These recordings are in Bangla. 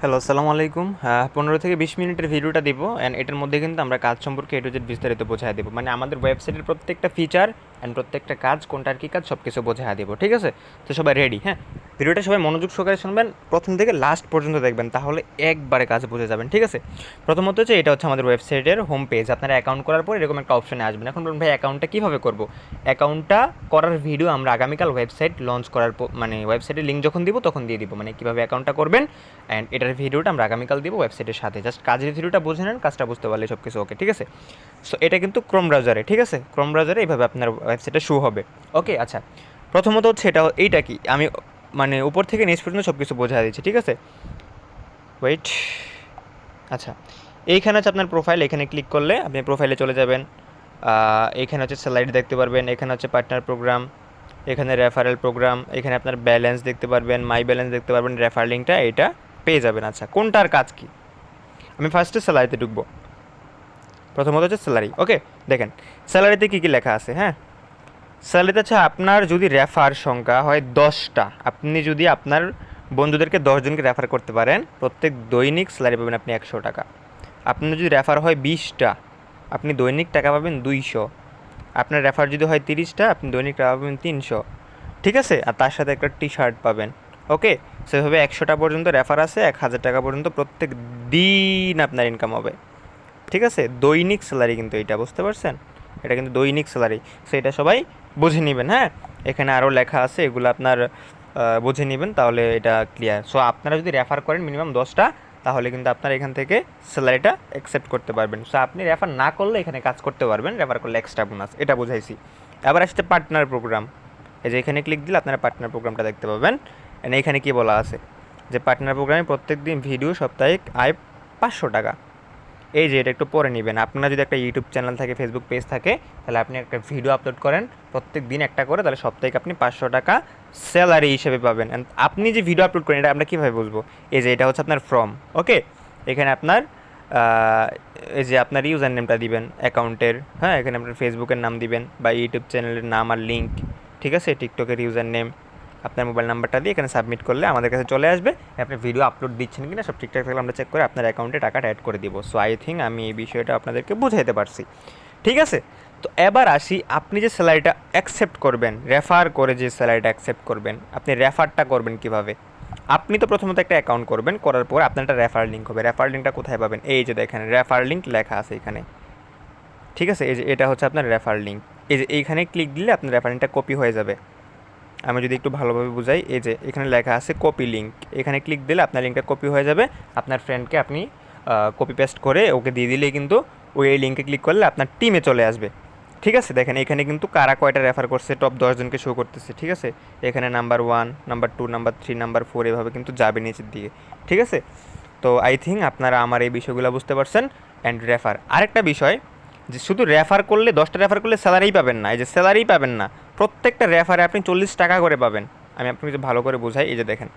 হ্যালো আসসালামু আলাইকুম। পনেরো থেকে বিশ মিনিটের ভিডিওটা দিব অ্যান্ড এটার মধ্যে কিন্তু আমরা কাজ সম্পর্কে এটু জেড বিস্তারিত বোঝায় দেবো। মানে আমাদের ওয়েবসাইটের প্রত্যেকটা ফিচার অ্যান্ড প্রত্যেকটা কাজ কোনটার কী কাজ সব কিছু বোঝায় দেবো, ঠিক আছে? তো সবাই রেডি হ্যাঁ? ভিডিওটা সবাই মনোযোগ সহকারে শুনবেন, প্রথম থেকে লাস্ট পর্যন্ত দেখবেন, তাহলে একবারে কাজ বুঝে যাবেন, ঠিক আছে? প্রথমত হচ্ছে এটা হচ্ছে আমাদের ওয়েবসাইটের হোম পেজ আপনারা অ্যাকাউন্ট করার পর এরকম একটা অপশনে আসবেন। এখন বলুন ভাই অ্যাকাউন্টটা কীভাবে করব? অ্যাকাউন্টটা করার ভিডিও আমরা আগামীকাল ওয়েবসাইট লঞ্চ করার মানে ওয়েবসাইটের লিঙ্ক যখন দিব, তখন দিয়ে দিব। মানে কীভাবে অ্যাকাউন্টটা করবেন অ্যান্ড এটার ভিডিওটা আমরা আগামীকাল দিব ওয়েবসাইটের সাথে। জাস্ট কাজের ভিডিওটা বুঝে নেন, কাজটা বুঝতে পারলে সব কিছু ওকে ঠিক আছে? সো এটা কিন্তু ক্রোম ব্রাউজারে ঠিক আছে? ক্রোম ব্রাউজারে এইভাবে আপনার ওয়েবসাইটে শু হবে। ওকে আচ্ছা। প্রথমত হচ্ছে এটা, এইটা কি? আমি মানে উপর থেকে নিচ পর্যন্ত সব কিছু বোঝা দিচ্ছি, ঠিক আছে? ওয়েট আচ্ছা। এইখানে হচ্ছে আপনার প্রোফাইল এখানে ক্লিক করলে আপনি প্রোফাইলে চলে যাবেন। এখানে হচ্ছে স্যালারি দেখতে পারবেন, এখানে হচ্ছে পার্টনার প্রোগ্রাম এখানে রেফারেল প্রোগ্রাম এখানে আপনার ব্যালেন্স দেখতে পারবেন মাই ব্যালেন্স দেখতে পারবেন রেফার লিঙ্কটা এটা পেয়ে যাবেন। আচ্ছা কোনটার কাজ কি? আমি ফার্স্টে স্যালারিতে ঢুকবো। প্রথমত হচ্ছে স্যালারি ওকে দেখেন। স্যালারিতে কী কী লেখা আছে হ্যাঁ? স্যালারিতে হচ্ছে আপনার যদি রেফার সংখ্যা হয় দশটা, আপনি যদি আপনার বন্ধুদেরকে দশজনকে রেফার করতে পারেন, প্রত্যেক দৈনিক স্যালারি পাবেন আপনি একশো টাকা। আপনার যদি রেফার হয় বিশটা, আপনি দৈনিক টাকা পাবেন দুইশো। আপনার রেফার যদি হয় তিরিশটা, আপনি দৈনিক টাকা পাবেন তিনশো। ঠিক আছে? আর তার সাথে একটা টি শার্ট পাবেন ওকে সেভাবে একশোটা পর্যন্ত রেফার আছে, এক হাজার টাকা পর্যন্ত প্রত্যেক দিন আপনার ইনকাম হবে। ঠিক আছে? দৈনিক স্যালারি কিন্তু এটা বুঝতে পারছেন? এটা কিন্তু দৈনিক স্যালারি সো এটা সবাই বুঝে নেবেন হ্যাঁ? এখানে আরও লেখা আছে, এগুলো আপনার বুঝে নেবেন, তাহলে এটা ক্লিয়ার সো আপনারা যদি রেফার করেন মিনিমাম দশটা, তাহলে কিন্তু আপনারা এখান থেকে স্যালারিটা অ্যাকসেপ্ট করতে পারবেন। সো আপনি রেফার না করলে এখানে কাজ করতে পারবেন রেফার করলে এক্সট্রা বোনাস এটা বুঝাইছি। এবার আসছে পার্টনার প্রোগ্রাম এই যে এখানে ক্লিক দিলে আপনারা পার্টনার প্রোগ্রামটা দেখতে পাবেন। এখানে কি বলা আছে? যে পার্টনার প্রোগ্রামে প্রত্যেক দিন ভিডিও সাপ্তাহিক আয় পাঁচশো টাকা। এই যে এটা একটু পরে নেবেন। আপনার যদি একটা ইউটিউব চ্যানেল থাকে ফেসবুক পেজ থাকে, তাহলে আপনি একটা ভিডিও আপলোড করেন। প্রত্যেক দিন একটা করে, তাহলে সপ্তাহে আপনি পাঁচশো টাকা স্যালারি হিসেবে পাবেন। আপনি যে ভিডিও আপলোড করেন, এটা আমরা কীভাবে বুঝব? এই যে এটা হচ্ছে আপনার ফর্ম ওকে এখানে আপনার এই যে আপনার ইউজার নেমটা দিবেন অ্যাকাউন্টের হ্যাঁ? এখানে আপনার ফেসবুকের নাম দিবেন বা ইউটিউব চ্যানেলের নাম আর লিঙ্ক ঠিক আছে? টিকটকের ইউজার নেম আপনার মোবাইল নাম্বারটা দিয়ে এখানে সাবমিট করলে আমাদের কাছে চলে আসবে। আপনি ভিডিও আপলোড দিচ্ছেন কিনা সব ঠিকঠাক থাকলে আমরা চেক করে আপনার অ্যাকাউন্টে টাকাটা অ্যাড করে দিব। সো আই থিঙ্ক আমি এই বিষয়টা আপনাদেরকে বুঝাইতে পারছি। ঠিক আছে? তো এবার আসি, আপনি যে স্যালারিটা অ্যাকসেপ্ট করবেন রেফার করে যে স্যালারিটা অ্যাকসেপ্ট করবেন, আপনি রেফারটা করবেন কীভাবে? আপনি তো প্রথমত একটা অ্যাকাউন্ট করবেন, করার পর আপনার একটা রেফার লিঙ্ক হবে। রেফার লিঙ্কটা কোথায় পাবেন? এই যে দেখেন রেফার লিঙ্ক লেখা আছে এখানে। ঠিক আছে? এই যে এটা হচ্ছে আপনার রেফার লিঙ্ক এই যে এইখানে ক্লিক দিলে আপনার রেফার লিঙ্কটা কপি হয়ে যাবে। আমি যদি একটু ভালোভাবে বুঝাই, এই যে এখানে লেখা আছে কপি লিঙ্ক এখানে ক্লিক দিলে আপনার লিঙ্কটা কপি হয়ে যাবে। আপনার ফ্রেন্ডকে আপনি কপি পেস্ট করে ওকে দিয়ে দিলেই কিন্তু ওই এই লিঙ্কে ক্লিক করলে আপনার টিমে চলে আসবে। ঠিক আছে? দেখেন, এখানে কিন্তু কারা কয়টা রেফার করছে টপ দশজনকে শো করতেছে, ঠিক আছে? এখানে number one number two number three number four এভাবে কিন্তু যাবে নিচের দিকে। ঠিক আছে? তো আই থিঙ্ক আপনারা আমার এই বিষয়গুলো বুঝতে পারছেন। অ্যান্ড রেফার আরেকটা বিষয় যে শুধু রেফার করলে, দশটা রেফার করলে স্যালারিই পাবেন না। এই যে স্যালারিই পাবেন না। প্রত্যেকটা রেফারে আপনি চল্লিশ টাকা করে পাবেন। আমি আপনাকে ভালো করে বোঝাই, এই যে দেখেন।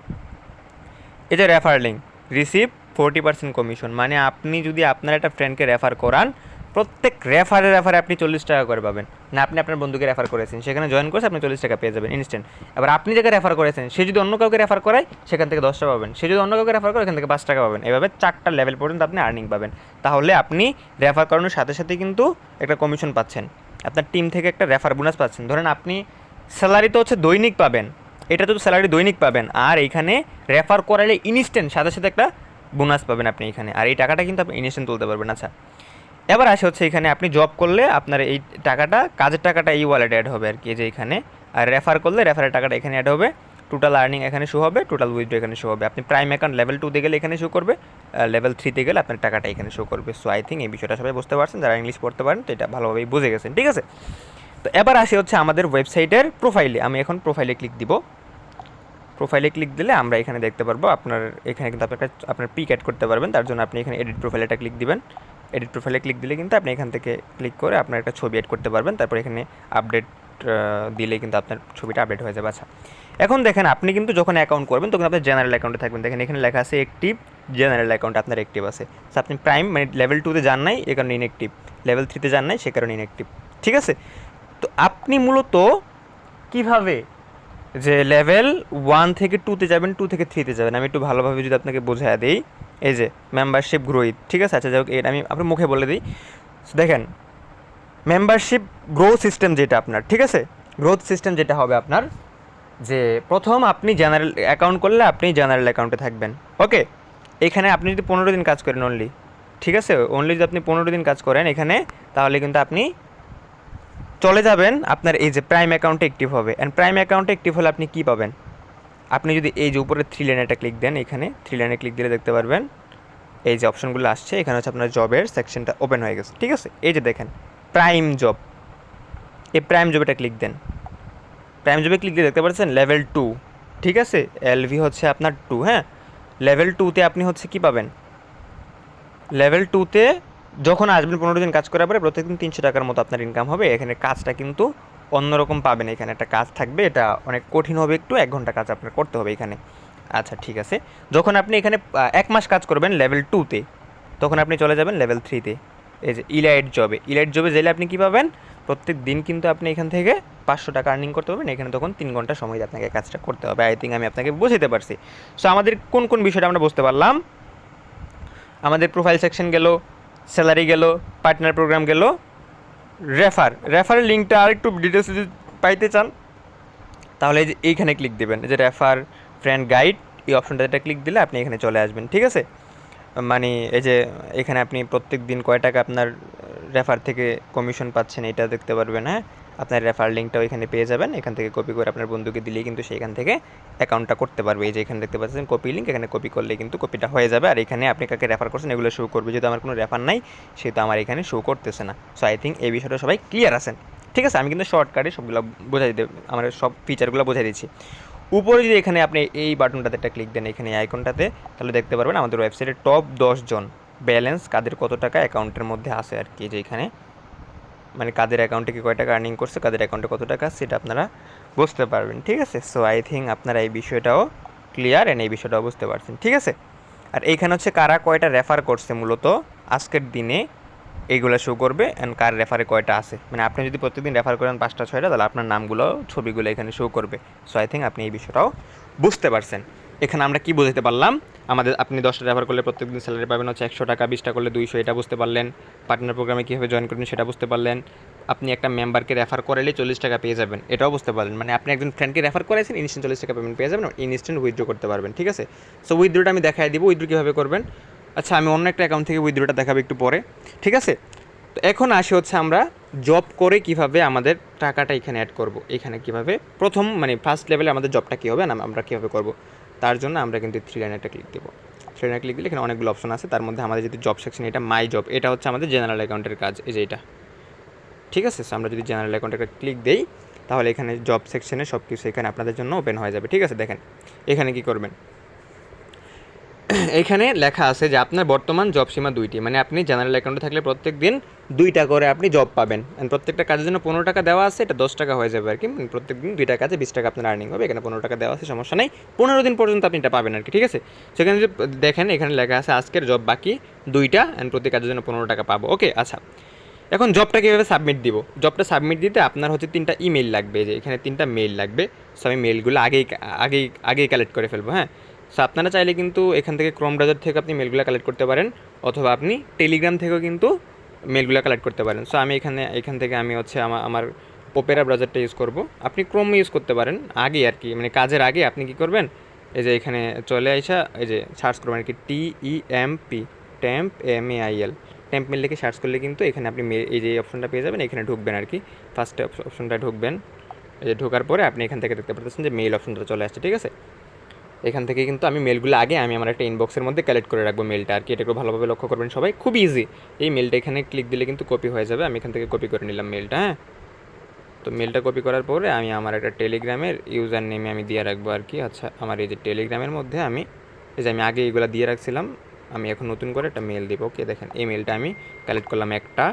এই যে refer link receive forty percent commission মানে আপনি যদি আপনার একটা ফ্রেন্ডকে রেফার করান, প্রত্যেক রেফারে রেফারে আপনি চল্লিশ টাকা করে পাবেন। না, আপনি আপনার বন্ধুকে রেফার করেছেন, সেখানে জয়েন করেছে, আপনি চল্লিশ টাকা পেয়ে যাবেন ইনস্ট্যান্ট এবার আপনি যাকে রেফার করেছেন, সে যদি অন্য কাউকে রেফার করায়, সেখান থেকে দশ টাকা পাবেন। সে যদি অন্য কাউকে রেফার করে এখান থেকে পাঁচ টাকা পাবেন। এভাবে চারটা লেভেল পর্যন্ত আপনি আর্নিং পাবেন। তাহলে আপনি রেফার করানোর সাথে সাথে কিন্তু একটা কমিশন পাচ্ছেন। আপনার টিম থেকে একটা রেফার বোনাস পাচ্ছেন। ধরেন আপনি স্যালারি তো হচ্ছে দৈনিক পাবেন, এটা তো স্যালারি দৈনিক পাবেন, আর এইখানে রেফার করালে ইনস্ট্যান্ট সাথে সাথে একটা বোনাস পাবেন আপনি এখানে, আর এই টাকাটা কিন্তু আপনি ইনস্ট্যান্ট তুলতে পারবেন। আচ্ছা এবার আসে হচ্ছে এখানে আপনি জব করলে আপনার এই টাকাটা, কাজের টাকাটা এই ওয়ালেটে অ্যাড হবে আর কি যে এখানে, আর রেফার করলে রেফারের টাকাটা এখানে অ্যাড হবে। টোটাল আর্নিং এখানে শো হবে টোটাল উইথড্র এখানে শো হবে। আপনি প্রাইম অ্যাকাউন্ট লেভেল টুতে গেলে এখানে শো করবে লেভেল থ্রিতে গেলে আপনার টাকাটা এখানে শো করবে। সো আই থিঙ্ক এই বিষয়টা সবাই বুঝতে পারছেন, যারা ইংলিশ পড়তে পারেন, তো এটা ভালোভাবেই বুঝে গেছেন, ঠিক আছে? তো এবার আসি হচ্ছে আমাদের ওয়েবসাইটের প্রোফাইলে আমি এখন প্রোফাইলে ক্লিক দিব। প্রোফাইলে ক্লিক দিলে আমরা এখানে দেখতে পারব আপনার, এখানে কিন্তু আপনার আপনার পিক অ্যাড করতে পারবেন। তার জন্য আপনি এখানে এডিট প্রোফাইলে একটা ক্লিক দিবেন। এডিট প্রোফাইলে ক্লিক দিলে কিন্তু আপনি এখান থেকে ক্লিক করে আপনার একটা ছবি অ্যাড করতে পারবেন। তারপর এখানে আপডেট দিলে কিন্তু আপনার ছবিটা আপডেট হয়ে যাবে। আচ্ছা এখন দেখেন আপনি কিন্তু যখন অ্যাকাউন্ট করবেন তখন আপনার জেনারেল অ্যাকাউন্টে থাকবেন। দেখেন এখানে লেখা আছে অ্যাক্টিভ জেনারেল অ্যাকাউন্ট আপনার অ্যাক্টিভ আছে। So, আপনি প্রাইম মানে লেভেল টুতে যান নাই এ কারণে ইনঅ্যাক্টিভ লেভেল থ্রিতে যান নাই সে কারণে ইনঅ্যাক্টিভ ঠিক আছে? তো আপনি মূলত কীভাবে যে লেভেল ওয়ান থেকে টুতে যাবেন টু থেকে থ্রিতে যাবেন? আমি একটু ভালোভাবে যদি আপনাকে বোঝায় দিই। এই যে মেম্বারশিপ গ্রোইথ ঠিক আছে? আচ্ছা যাই হোক এটা আমি আপনার মুখে বলে দিই। দেখেন মেম্বারশিপ গ্রো সিস্টেম যেটা আপনার, ঠিক আছে? গ্রোথ সিস্টেম যেটা হবে আপনার, যে প্রথম আপনি জেনারেল অ্যাকাউন্ট করলে আপনি জেনারেল অ্যাকাউন্টে থাকবেন। ওকে এখানে আপনি যদি পনেরো দিন কাজ করেন অনলি ঠিক আছে? অনলি যদি আপনি পনেরো দিন কাজ করেন এখানে, তাহলে কিন্তু আপনি চলে যাবেন, আপনার এই যে প্রাইম অ্যাকাউন্টে অ্যাক্টিভ হবে। অ্যান্ড প্রাইম অ্যাকাউন্টে অ্যাক্টিভ হলে আপনি কী পাবেন? আপনি যদি এই যে উপরে থ্রি লাইনে একটা ক্লিক দেন, এখানে থ্রি লাইনে ক্লিক দিলে দেখতে পারবেন, এই যে অপশনগুলো আসছে, এখানে হচ্ছে আপনার জবের সেকশনটা ওপেন হয়ে গেছে, ঠিক আছে? এই যে দেখেন। প্রাইম জব এই প্রাইম জবেটা ক্লিক দেন। প্রাইম জবে ক্লিক দিয়ে দেখতে পাচ্ছেন লেভেল টু ঠিক আছে? এলভি হচ্ছে আপনার টু হ্যাঁ? লেভেল টুতে আপনি হচ্ছে কি পাবেন? লেভেল টুতে যখন আসবেন পনেরো দিন কাজ করার পরে প্রত্যেকদিন তিনশো টাকার মতো আপনার ইনকাম হবে। এখানে কাজটা কিন্তু অন্যরকম পাবেন। এখানে একটা কাজ থাকবে। এটা অনেক কঠিন হবে একটু। এক ঘণ্টা কাজ আপনার করতে হবে এখানে। আচ্ছা ঠিক আছে। যখন আপনি এখানে এক মাস কাজ করবেন লেভেল টুতে তখন আপনি চলে যাবেন লেভেল থ্রিতে এই যে ইলাইট জবে ইলাইট জবে গেলে আপনি কী পাবেন? প্রত্যেক দিন কিন্তু আপনি এখান থেকে পাঁচশো টাকা আর্নিং করতে পারবেন। এখানে তখন তিন ঘণ্টা সময় দিয়ে আপনাকে কাজটা করতে হবে। আই থিঙ্ক আমি আপনাকে বুঝাতে পারছি। সো আমাদের কোন কোন বিষয়টা আমরা বুঝতে পারলাম? আমাদের প্রোফাইল সেকশন গেল স্যালারি গেল পার্টনার প্রোগ্রাম গেল রেফার রেফারের লিঙ্কটা আর একটু ডিটেলস যদি পাইতে চান, তাহলে এইখানে ক্লিক দেবেন। যে রেফার ফ্রেন্ড গাইড এই অপশনটাতে ক্লিক দিলে আপনি এখানে চলে আসবেন। ঠিক আছে? মানে এই যে এখানে আপনি প্রত্যেক দিন কয় টাকা আপনার রেফার থেকে কমিশন পাচ্ছেন এটা দেখতে পারবেন হ্যাঁ? আপনার রেফার লিঙ্কটাও এখানে পেয়ে যাবেন, এখান থেকে কপি করে আপনার বন্ধুকে দিলেই কিন্তু সেখান থেকে অ্যাকাউন্টটা করতে পারবে। এই যে এখানে দেখতে পাচ্ছেন কপি লিঙ্ক এখানে কপি করলে কিন্তু কপিটা হয়ে যাবে। আর এখানে আপনি কাকে রেফার করছেন এগুলো শো করবে। যদি আমার কোনো রেফার নাই, সেহেতু আমার এখানে শো করতেছে না। সো আই থিঙ্ক এই বিষয়টা সবাই ক্লিয়ার আছেন। ঠিক আছে? আমি কিন্তু শর্টকাটে সবগুলো বোঝাই দিতে আমার সব ফিচারগুলো বোঝাই দিচ্ছি। উপরে যদি এখানে আপনি এই বাটনটাতে একটা ক্লিক দেন, এখানে আইকনটাতে তাহলে দেখতে পারবেন আমাদের ওয়েবসাইটে টপ দশ জন ব্যালেন্স কাদের কত টাকা অ্যাকাউন্টের মধ্যে আছে আর কি, যে এখানে মানে কাদের অ্যাকাউন্টে কি কয় টাকা আর্নিং করছে, কাদের অ্যাকাউন্টে কত টাকা সেটা আপনারা বুঝতে পারবেন, ঠিক আছে? সো আই থিঙ্ক আপনারা এই বিষয়টাও ক্লিয়ার অ্যান্ড এই বিষয়টাও বুঝতে পারছেন, ঠিক আছে? আর এইখানে হচ্ছে কারা কয়টা রেফার করছে মূলত আজকের দিনে এইগুলো শো করবে অ্যান্ড কার রেফারে কয়টা আছে? মানে আপনি যদি প্রত্যেকদিন রেফার করেন পাঁচটা, ছয়টা, তাহলে আপনার নামগুলো, ছবিগুলো এখানে শো করবে। সো আই থিঙ্ক আপনি এই বিষয়টাও বুঝতে পারছেন। এখানে আমরা কি বুঝতে পারলাম? আমাদের, আপনি দশটা রেফার করলে প্রত্যেকদিন স্যালারি পাবেন হচ্ছে একশো টাকা, বিশটা করলে দুইশো, এটা বুঝতে পারলেন। পার্টনার প্রোগ্রামে কীভাবে জয়েন করবেন সেটা বুঝতে পারলেন। আপনি একটা মেম্বারকে রেফার করালে চল্লিশ টাকা পেয়ে যাবেন, এটাও বুঝতে পারলেন। মানে আপনি একজন ফ্রেন্ডকে রেফার করেছেন ইনস্ট্যান্ট চল্লিশ টাকা পেমেন্ট পেয়ে যাবেন ইনস্ট্যান্ট উইথড্র করতে পারবেন, ঠিক আছে? সো উইথড্রোটা আমি দেখাই দিব উইথড্রো কীভাবে করবেন? আচ্ছা আমি অন্য একটা অ্যাকাউন্ট থেকে উইথড্রোটা দেখাবো একটু পরে, ঠিক আছে? তো এখন আসি হচ্ছে আমরা জব করে কীভাবে আমাদের টাকাটা এখানে অ্যাড করব, এখানে কীভাবে প্রথম মানে ফার্স্ট লেভেলে আমাদের জবটা কী হবে না আমরা কীভাবে করব, তার জন্য আমরা কিন্তু থ্রি লাইন একটা ক্লিক দেবো। থ্রি লাইনে ক্লিক দিলে এখানে অনেকগুলো অপশন আছে, তার মধ্যে আমাদের যদি জব সেকশন এটা মাই জব এটা হচ্ছে আমাদের জেনারেল অ্যাকাউন্টের কাজ, এই যে এটা। ঠিক আছে? আমরা যদি জেনারেল অ্যাকাউন্টে একটা ক্লিক দেই, তাহলে এখানে জব সেকশনে সব কিছু এখানে আপনাদের জন্য ওপেন হয়ে যাবে, ঠিক আছে? দেখেন, এখানে কি করবেন? এখানে লেখা আছে যে আপনার বর্তমান জব সীমা দুইটি। মানে আপনি জেনারেল অ্যাকাউন্টে থাকলে প্রত্যেক দিন দুইটা করে আপনি জব পাবেন। প্রত্যেকটা কাজের জন্য পনেরো টাকা দেওয়া আছে, এটা দশ টাকা হয়ে যাবে আর কি। মানে প্রত্যেক দিন দুইটা কাজে বিশ টাকা আপনার আর্নিং হবে, এখানে পনেরো টাকা দেওয়া আছে, সমস্যা নেই। পনেরো দিন পর্যন্ত আপনি এটা পাবেন আর কি, ঠিক আছে? সেখানে যদি দেখেন, এখানে লেখা আছে আজকের জব বাকি দুইটা অ্যান্ড প্রতি কাজের জন্য পনেরো টাকা পাবো। ওকে আচ্ছা। এখন জবটা কীভাবে সাবমিট দিব? জবটা সাবমিট দিতে আপনার হচ্ছে তিনটা ইমেল লাগবে, যে এখানে তিনটা মেল লাগবে। সো আমি মেলগুলো আগেই আগেই আগেই কালেক্ট করে ফেলব হ্যাঁ? সো আপনারা চাইলে কিন্তু এখান থেকে ক্রোম ব্রাউজার থেকে আপনি মেলগুলো কালেক্ট করতে পারেন, অথবা আপনি টেলিগ্রাম থেকেও কিন্তু মেলগুলো কালেক্ট করতে পারেন। সো আমি এখানে, এখান থেকে আমি হচ্ছে আমার আমার ওপেরা ব্রাউজারটা ইউজ করব। আপনি ক্রোম ইউজ করতে পারেন, আগে আর কি মানে কাজের আগে আপনি কি করবেন, এই যে এখানে চলে আইসা, এই যে সার্চ করবেন আর কি T E M P temp M A I L temp mail লিখে সার্চ করলে কিন্তু এখানে আপনি এই যে অপশনটা পেয়ে যাবেন, এখানে ঢুকবেন আর কি। ফার্স্ট অপশনটা ঢুকবেন, এই যে ঢোকার পরে আপনি এখান থেকে দেখতে পাচ্ছেন যে মেল অপশনটা চলে আসছে, ঠিক আছে? এখান থেকে কিন্তু আমি মেলগুলো আগে আমি আমার একটা ইনবক্সের মধ্যে কালেক্ট করে রাখব মেলটা আর কি এটা একটু ভালোভাবে লক্ষ্য করবেন সবাই। খুব ইজি এই মেলটা এখানে ক্লিক দিলে কিন্তু কপি হয়ে যাবে। আমি এখান থেকে কপি করে নিলাম মেলটা হ্যাঁ? তো মেলটা কপি করার পরে আমি আমার একটা টেলিগ্রামের ইউজার নেমে আমি দিয়ে রাখব আর কি। আচ্ছা আমার এই যে টেলিগ্রামের মধ্যে আমি, এই যে আমি আগে এইগুলো দিয়ে রাখছিলাম, আমি এখন নতুন করে একটা মেল দিব। ওকে দেখেন, এই মেলটা আমি কালেক্ট করলাম একটা।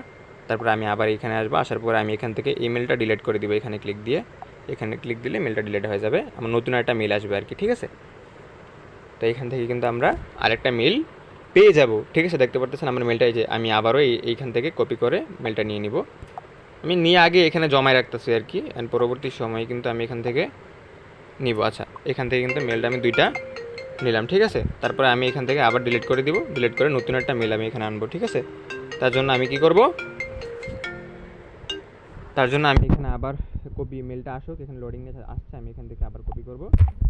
তারপরে আমি আবার এখানে আসব। আসার পরে আমি এখান থেকে এই মেলটা ডিলিট করে দিব এখানে ক্লিক দিয়ে। এখানে ক্লিক দিলে মেলটা ডিলিট হয়ে যাবে। আমার নতুন একটা মেল আসবে আর কি, ঠিক আছে? তো এখান থেকে কিন্তু আমরা আরেকটা মেল পেয়ে যাব। ঠিক আছে? দেখতে পারতেছেন আমার মেলটা এই যে আমি আবারও এই, এইখান থেকে কপি করে মেলটা নিয়ে নিব। আমি নিয়ে আগে এখানে জমায় রাখতেছি আর কি অ্যান্ড পরবর্তী সময়ে কিন্তু আমি এখান থেকে নিব। আচ্ছা এখান থেকে কিন্তু মেলটা আমি দুইটা নিলাম, ঠিক আছে? তারপরে আমি এখান থেকে আবার ডিলিট করে দিব। ডিলিট করে নতুন একটা মেল আমি এখানে আনব, ঠিক আছে? তার জন্য আমি কি করব? তার জন্য আমি এখানে আবার কপি মেলটা আসুক, এখানে লোডিং আসছে, আমি এখান থেকে আবার কপি করব।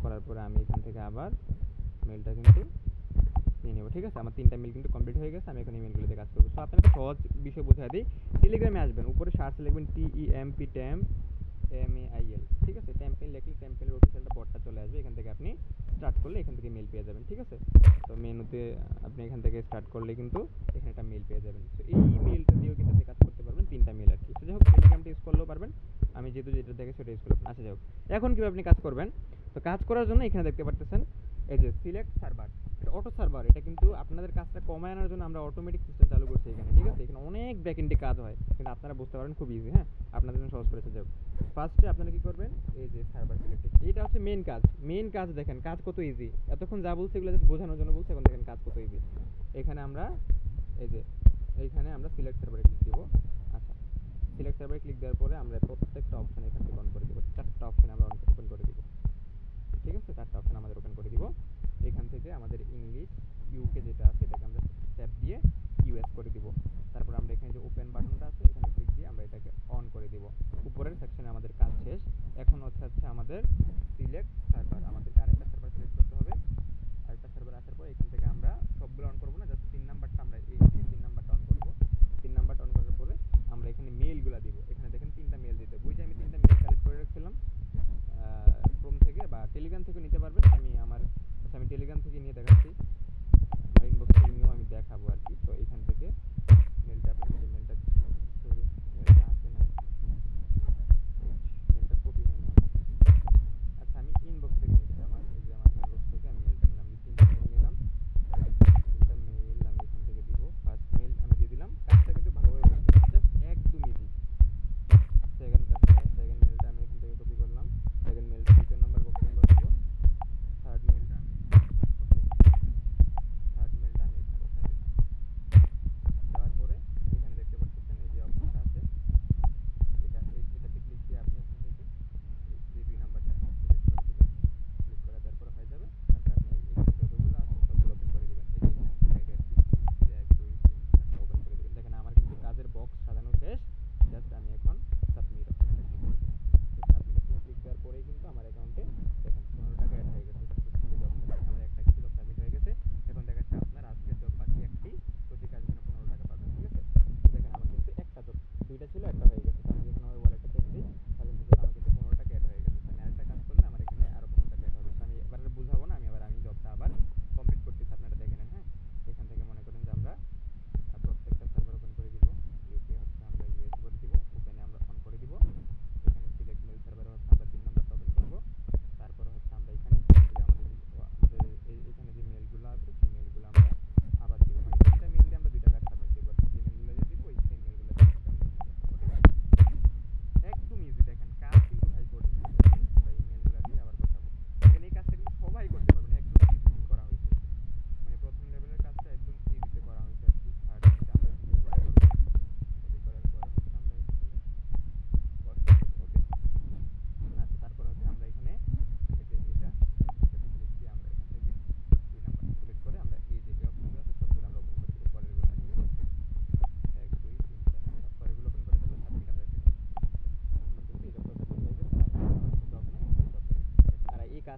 করার পরে আমি এখান থেকে আবার মেলটা কিন্তু নিয়ে নেব, ঠিক আছে? আমার তিনটা মেল কিন্তু কমপ্লিট হয়ে গেছে, আমি এখন এই মেলগুলোতে কাজ করব। সো আপনাকে সহজ বিষয় বোঝাই দিই। টেলিগ্রামে আসবেন, উপরে সার্চ লিখবেন T E M P temp M A I L ঠিক আছে? ট্যাম্পেল লিখলে ট্যাম্পেলের অফিসিয়ালটা বটটা চলে আসবে, এখান থেকে আপনি স্টার্ট করলে এখান থেকে মেল পেয়ে যাবেন, ঠিক আছে? তো মেনুতে আপনি এখান থেকে স্টার্ট করলে কিন্তু এখানে একটা মেল পেয়ে যাবেন। তো এই মেলটা দিয়েও কিন্তু কাজ করতে পারবেন, তিনটা মেল আর কি। তো যাই হোক টেলিগ্রামটা ইউজ করলেও পারবেন। আমি যেহেতু যেটা দেখে সেটা ইউজ করলাম আচ্ছা যাই হোক এখন কীভাবে আপনি কাজ করবেন? তো কাজ করার জন্য এখানে দেখতে পারতেছেন এই যে সিলেক্ট সার্ভার এটা অটো সার্ভার এটা কিন্তু আপনাদের কাজটা কমায় আনার জন্য আমরা অটোমেটিক সিস্টেম চালু করছি এখানে, ঠিক আছে? এখানে অনেক ব্যাকএন্ডে কাজ হয়, কিন্তু আপনারা বুঝতে পারেন খুব ইজি হ্যাঁ? আপনাদের জন্য সহজ করেছে যাক ফার্স্টে আপনারা কি করবেন? এই যে সার্ভার সিলেক্ট এটা হচ্ছে মেইন কাজ মেইন কাজ দেখেন, কাজ কত ইজি এতক্ষণ যা বলছে এগুলো বোঝানোর জন্য বলছে, এখন দেখেন কাজ কত ইজি এখানে আমরা, এই যে, এইখানে আমরা সিলেক্ট সার্ভারে ক্লিক দিব। আচ্ছা সিলেক্ট সার্ভারে ক্লিক দেওয়ার পরে আমরা প্রত্যেকটা অপশন এখান থেকে অন করে দিব, চারটা অপশন আমরা ওপেন করে দিব। ঠিক আছে? চারটা অপশন আমাদের ওপেন করে দিব। এখান থেকে আমাদের ইংলিশ ইউকে যেটা আছে, এটাকে আমরা ট্যাপ দিয়ে ইউএস করে দিব তারপর আমরা এখানে যে ওপেন বাটনটা আছে এখানে ক্লিক দিয়ে আমরা এটাকে অন করে দিব উপরের সেকশনে আমাদের কাজ শেষ এখন হচ্ছে হচ্ছে আমাদের সিলেক্ট সার্ভার আমাদেরকে আরেকটা সার্ভার সিলেক্ট করতে হবে আরেকটা সার্ভার আসার পর এখান থেকে আমরা সবগুলো অন করব না জাস্ট তিন নাম্বারটা আমরা এই এই তিন নাম্বারটা অন করব তিন নাম্বারটা অন করার পরে আমরা এখানে মেলগুলো দিব এখানে দেখেন তিনটা মেল দিতে বুঝে আমি তিনটা মেল কালেক্ট করে রাখছিলাম ক্রোম থেকে বা টেলিগ্রাম থেকে নিতে পারবেন আমি আমার আচ্ছা আমি টেলিগ্রাম থেকে নিয়ে দেখাচ্ছি। লাইন বক্স থেকে নিয়েও আমি দেখাবো আর কি।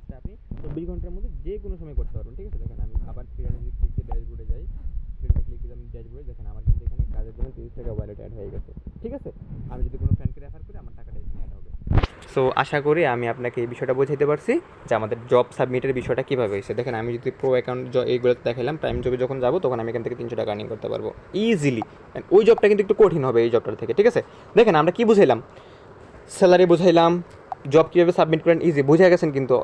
কাজটা আপনি। চব্বিশ ঘণ্টার মধ্যে যে কোনো সময় করতে পারবেন, ঠিক আছে? দেখেন আমি আবার ফ্রিডানে যদি ক্লিক দিয়ে ড্যাশবোর্ডে যাই। ফ্রিডানে ক্লিক দিয়ে আমি ড্যাশবোর্ডে দেখেন আমার কিন্তু এখানে কাজের জন্য তিরিশ টাকা ওয়ালেট অ্যাড হয়ে গেছে, ঠিক আছে? আমি যদি কোনো ফ্রেন্ডকে রেফার করি, আমার টাকাটা এখানে অ্যাড হবে। সো আশা করি আমি আপনাকে এই বিষয়টা বোঝাতে পারছি যে আমাদের জব সাবমিটের বিষয়টা কীভাবে হয়েছে। দেখেন, আমি যদি প্রো অ্যাকাউন্ট এইগুলো দেখালাম প্রাইম জবে যখন যাব, তখন আমি এখান থেকে তিনশো টাকা আর্নিং করতে পারব। ইজিলি ওই জবটা কিন্তু একটু কঠিন হবে এই জবটার থেকে, ঠিক আছে? দেখেন, আমরা কি বুঝাইলাম? স্যালারি বুঝাইলাম জব কীভাবে সাবমিট করেন ইজি বুঝে গেছেন কিন্তু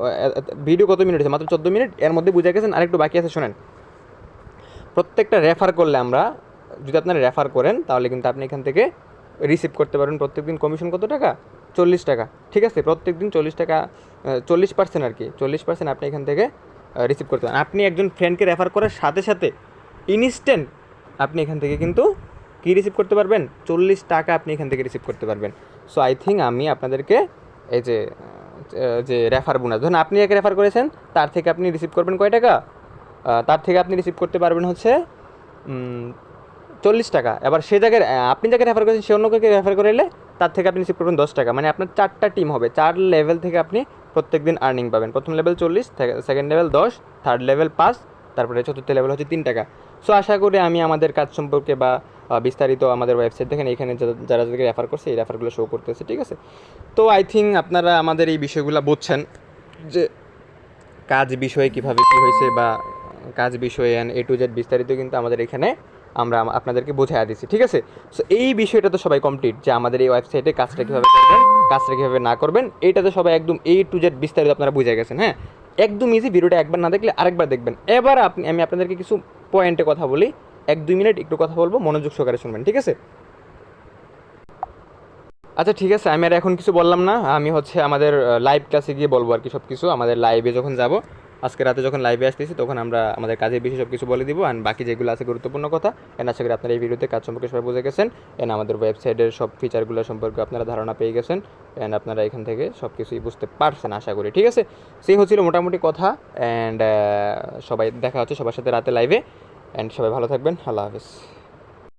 ভিডিও কত মিনিট আছে মাত্র চোদ্দ মিনিট এর মধ্যে বুঝে গেছেন, আরেকটু বাকি আছে, শোনেন। প্রত্যেকটা রেফার করলে আমরা, যদি আপনারা রেফার করেন, তাহলে কিন্তু আপনি এখান থেকে রিসিভ করতে পারবেন প্রত্যেকদিন কমিশন কত টাকা? চল্লিশ টাকা। ঠিক আছে? প্রত্যেক দিন চল্লিশ টাকা চল্লিশ পার্সেন্ট আর কি। চল্লিশ পার্সেন্ট আপনি এখান থেকে রিসিভ করতে পারেন আপনি একজন ফ্রেন্ডকে রেফার করার সাথে সাথে ইনস্ট্যান্ট আপনি এখান থেকে কিন্তু কী রিসিভ করতে পারবেন? চল্লিশ টাকা আপনি এখান থেকে রিসিভ করতে পারবেন। সো আই থিঙ্ক আমি আপনাদেরকে এই যে যে রেফার বোনাস ধরুন আপনি একে রেফার করেছেন, তার থেকে আপনি রিসিভ করবেন কয় টাকা? তার থেকে আপনি রিসিভ করতে পারবেন হচ্ছে চল্লিশ টাকা। এবার সে জায়গায় আপনি যাকে রেফার করেছেন, সে অন্য কাউকে রেফার করলে তার থেকে আপনি রিসিভ করবেন দশ টাকা। মানে আপনার চারটা টিম হবে। চার লেভেল থেকে আপনি প্রত্যেক দিন আর্নিং পাবেন। প্রথম লেভেল চল্লিশ সেকেন্ড লেভেল দশ থার্ড লেভেল পাঁচ, তারপরে চতুর্থ লেভেল হচ্ছে তিন টাকা। সো আশা করি আমি আমাদের কাজ সম্পর্কে বা বিস্তারিত আমাদের ওয়েবসাইট দেখেন, এখানে যারা যাদেরকে রেফার করছে, এই রেফারগুলো শো করতেছে, ঠিক আছে? তো আই থিঙ্ক আপনারা আমাদের এই বিষয়গুলো বুঝছেন যে কাজ বিষয়ে কীভাবে কি হয়েছে বা কাজ বিষয়ে অ্যান্ড এ টু জেড বিস্তারিত কিন্তু আমাদের এখানে আমরা আপনাদেরকে বোঝাই দিচ্ছি ঠিক আছে? সো এই বিষয়টা তো সবাই কমপ্লিট যে আমাদের এই ওয়েবসাইটে কাজটা কীভাবে করবেন, কাজটা কীভাবে না করবেন এইটা তো সবাই একদম এ টু জেড বিস্তারিত আপনারা বুঝে গেছেন হ্যাঁ? একদম ইজি ভিডিওটা একবার না দেখলে আরেকবার দেখবেন। এবার আপনি আমি আপনাদেরকে কিছু পয়েন্টে কথা বলি। এক দুই মিনিট একটু কথা বলব, মনোযোগ সহকারে শুনবেন, ঠিক আছে? আচ্ছা ঠিক আছে, আমি আর এখন কিছু বললাম না, আমি হচ্ছে আমাদের লাইভ ক্লাসে গিয়ে বলব আর কি সব কিছু আমাদের লাইভে যখন যাব, আজকে রাতে যখন লাইভে আসতেছি, তখন আমরা আমাদের কাজের বিষয়ে সব কিছু বলে দিব অ্যান্ড বাকি যেগুলো আছে গুরুত্বপূর্ণ কথা এন্ড আশা করি আপনারা এই ভিডিওতে কাজ সম্পর্কে সবাই বুঝে গেছেন এন্ড আমাদের ওয়েবসাইটের সব ফিচারগুলো সম্পর্কে আপনারা ধারণা পেয়ে গেছেন অ্যান্ড আপনারা এখান থেকে সব কিছুই বুঝতে পারছেন, আশা করি, ঠিক আছে? সেই হচ্ছিল মোটামুটি কথা অ্যান্ড সবাই দেখা হচ্ছে সবার সাথে রাতে লাইভে অ্যান্ড সবাই ভালো থাকবেন আল্লাহ হাফিজ।